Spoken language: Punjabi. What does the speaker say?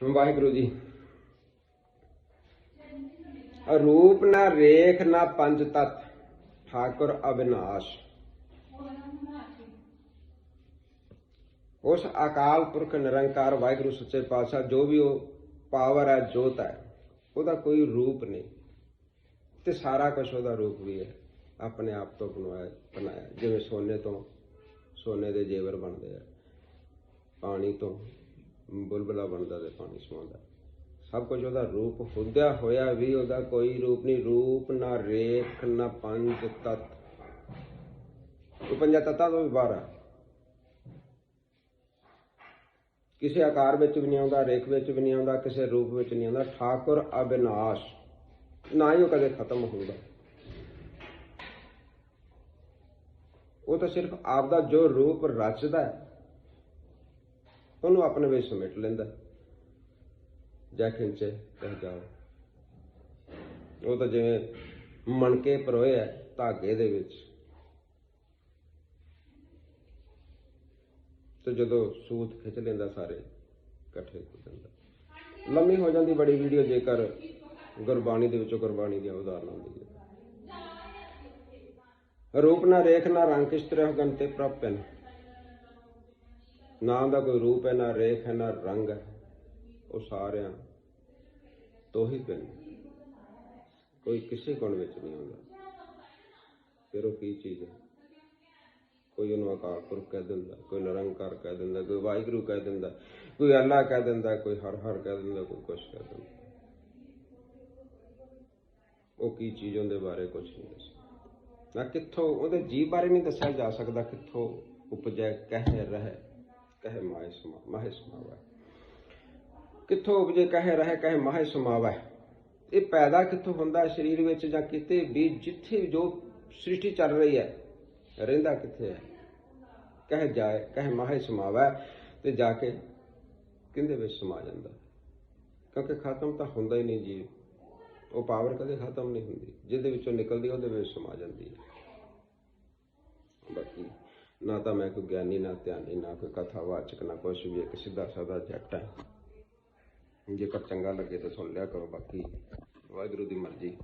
ਵਾਹਿਗੁਰੂ ਜੀ। ਰੂਪ ਨਾ ਰੇਖ, ਨਾ ਪੰਜ ਤਤ, ਠਾਕੁਰ ਅਬਿਨਾਸ਼ ਉਸ ਅਕਾਲ ਪੁਰਖ ਨਿਰੰਕਾਰ ਵਾਹਿਗੁਰੂ ਸੱਚੇ ਪਾਤਸ਼ਾਹ, ਜੋ ਵੀ ਉਹ ਪਾਵਰ ਹੈ, ਜੋਤ ਹੈ, ਉਹਦਾ ਕੋਈ ਰੂਪ ਨਹੀਂ। ਤੇ ਸਾਰਾ ਕੁਝ ਉਹਦਾ ਰੂਪ ਵੀ ਹੈ, ਆਪਣੇ ਆਪ ਤੋਂ ਬਣਵਾਇਆ, ਬਣਾਇਆ। ਜਿਵੇਂ ਸੋਨੇ ਤੋਂ, ਸੋਨੇ ਦੇ ਜੇਵਰ ਬਣਦੇ ਆ, ਪਾਣੀ ਤੋਂ ਬੁਲਬੁਲਾ ਬਣਦਾ ਤੇ ਪਾਣੀ ਸਮਾਉਂਦਾ। ਸਭ ਕੁਝ ਉਹਦਾ ਰੂਪ ਹੁੰਦਿਆ ਹੋਇਆ ਵੀ ਉਹਦਾ ਕੋਈ ਰੂਪ ਨਹੀਂ। ਰੂਪ ਨਾ ਰੇਖ, ਨਾ ਪੰਜ ਤਤ। ਉਹ ਪੰਜ ਤਤਾਂ ਤੋਂ ਵੀ ਬਾਹਰ ਆ। ਕਿਸੇ ਆਕਾਰ ਵਿੱਚ ਵੀ ਨਹੀਂ ਆਉਂਦਾ, ਰੇਖ ਵਿੱਚ ਵੀ ਨਹੀਂ ਆਉਂਦਾ, ਕਿਸੇ ਰੂਪ ਵਿੱਚ ਨਹੀਂ ਆਉਂਦਾ। ਠਾਕੁਰ ਅਬਿਨਾਸ਼। ਨਾ ਹੀ ਉਹ ਕਦੇ ਖਤਮ ਹੁੰਦਾ। ਉਹ ਤਾਂ ਸਿਰਫ ਆਪਦਾ ਜੋ ਰੂਪ ਰਚਦਾ ਹੈ ਉਹਨੂੰ ਆਪਣੇ ਵਿੱਚ ਸਮੇਟ ਲੈਂਦਾ। ਜਾ ਖਿੰਚੇ ਕਹਿ ਜਾਓ ਉਹ ਤਾਂ ਜਿਵੇਂ ਮਣਕੇ ਪਰੋਏ ਹੈ ਧਾਗੇ ਦੇ ਵਿੱਚ। ਤੇ ਜਦੋਂ ਸੂਤ ਖਿੱਚ ਲੈਂਦਾ ਸਾਰੇ, ਇਕੱਠੇ ਹੋ ਜਾਂਦਾ। ਲੰਮੀ ਹੋ ਜਾਂਦੀ ਬੜੀ ਵੀਡੀਓ, ਜੇਕਰ ਗੁਰਬਾਣੀ ਦੇ ਵਿੱਚੋਂ ਗੁਰਬਾਣੀ ਦੀਆਂ ਉਦਾਹਰਨਾਂ ਹੁੰਦੀ ਹੈ ਰੂਪ ਨਾ ਰੇਖ ਨਾ ਰੰਗ ਕਿਸ ਤਰ੍ਹਾਂ ਗੰਤੇ ਪ੍ਰਾਪਨ ਨਾ ਦਾ ਕੋਈ ਰੂਪ ਹੈ, ਨਾ ਰੇਖ ਹੈ, ਨਾ ਰੰਗ ਹੈ, ਉਹ ਸਾਰਿਆਂ ਤੋਂ ਹੀ ਪੈਣ ਕੋਈ ਕਿਸੇ ਗੁਣ ਵਿੱਚ ਨਹੀਂ ਹੁੰਦਾ। ਫਿਰ ਉਹ ਕੀ ਚੀਜ਼ ਹੈ? ਕੋਈ ਉਹਨੂੰ ਅਕਾਲ ਪੁਰਖ ਕਹਿ ਦਿੰਦਾ, ਕੋਈ ਨਿਰੰਕਾਰ ਕਹਿ ਦਿੰਦਾ, ਕੋਈ ਵਾਹਿਗੁਰੂ ਕਹਿ ਦਿੰਦਾ, ਕੋਈ ਅੱਲਾ ਕਹਿ ਦਿੰਦਾ, ਕੋਈ ਹਰ ਹਰ ਕਹਿ ਦਿੰਦਾ, ਕੋਈ ਕੁਛ ਕਹਿ ਦਿੰਦਾ। ਉਹ ਕੀ ਚੀਜ਼ ਉਹਦੇ ਬਾਰੇ ਕੁਝ ਨਹੀਂ ਦੱਸਦਾ। ਨਾ ਕਿੱਥੋਂ, ਉਹਦੇ ਜੀਵ ਬਾਰੇ ਨਹੀਂ ਦੱਸਿਆ ਜਾ ਸਕਦਾ ਕਿੱਥੋਂ ਉਪਜੈ, ਕਹਿ, ਰਹਿ। ਕਹਿ ਮਾਇ ਸਮਾ, ਮਾਹਿ ਸਮਾਵਾ। ਕਿੱਥੋਂ ਉਪਜੇ ਕਹਿ ਰਹਿ, ਕਹਿ ਮਾਹਿ ਸਮਾਵਾ। ਇਹ ਪੈਦਾ ਕਿੱਥੋਂ ਹੁੰਦਾ, ਸਰੀਰ ਵਿੱਚ ਜਾਂ ਕਿਤੇ ਵੀ, ਜਿੱਥੇ ਜੋ ਸ੍ਰਿਸ਼ਟੀ ਚੱਲ ਰਹੀ ਹੈ, ਰਹਿੰਦਾ ਕਿੱਥੇ ਹੈ? ਕਹਿ ਜਾਏ, ਕਹਿ ਮਾਹਿ ਸਮਾਵਾ ਤੇ ਜਾ ਕੇ ਕਿੰਦੇ ਵਿੱਚ ਸਮਾ ਜਾਂਦਾ? ਕਿਉਂਕਿ ਖਤਮ ਤਾਂ ਹੁੰਦਾ ਹੀ ਨਹੀਂ ਜੀ। ਉਹ ਪਾਵਰ ਕਦੇ ਖਤਮ ਨਹੀਂ ਹੁੰਦੀ। ਜਿਹਦੇ ਵਿੱਚੋਂ ਨਿਕਲਦੀ ਉਹਦੇ ਵਿੱਚ ਸਮਾ ਜਾਂਦੀ ਹੈ। ਬਾਕੀ ਨਾ ਤਾਂ ਮੈਂ ਕੋਈ ਗਿਆਨੀ, ਨਾ ਧਿਆਨੀ, ਨਾ ਕੋਈ ਕਥਾਵਾਚਕ ਨਾ ਕੁਛ ਵੀ, ਇੱਕ ਸਿੱਧਾ ਸਾਦਾ ਜੱਟ ਹੈ। ਜੇਕਰ ਚੰਗਾ ਲੱਗੇ ਤਾਂ ਸੁਣ ਲਿਆ ਕਰੋ, ਬਾਕੀ ਵਾਹਿਗੁਰੂ ਦੀ ਮਰਜ਼ੀ।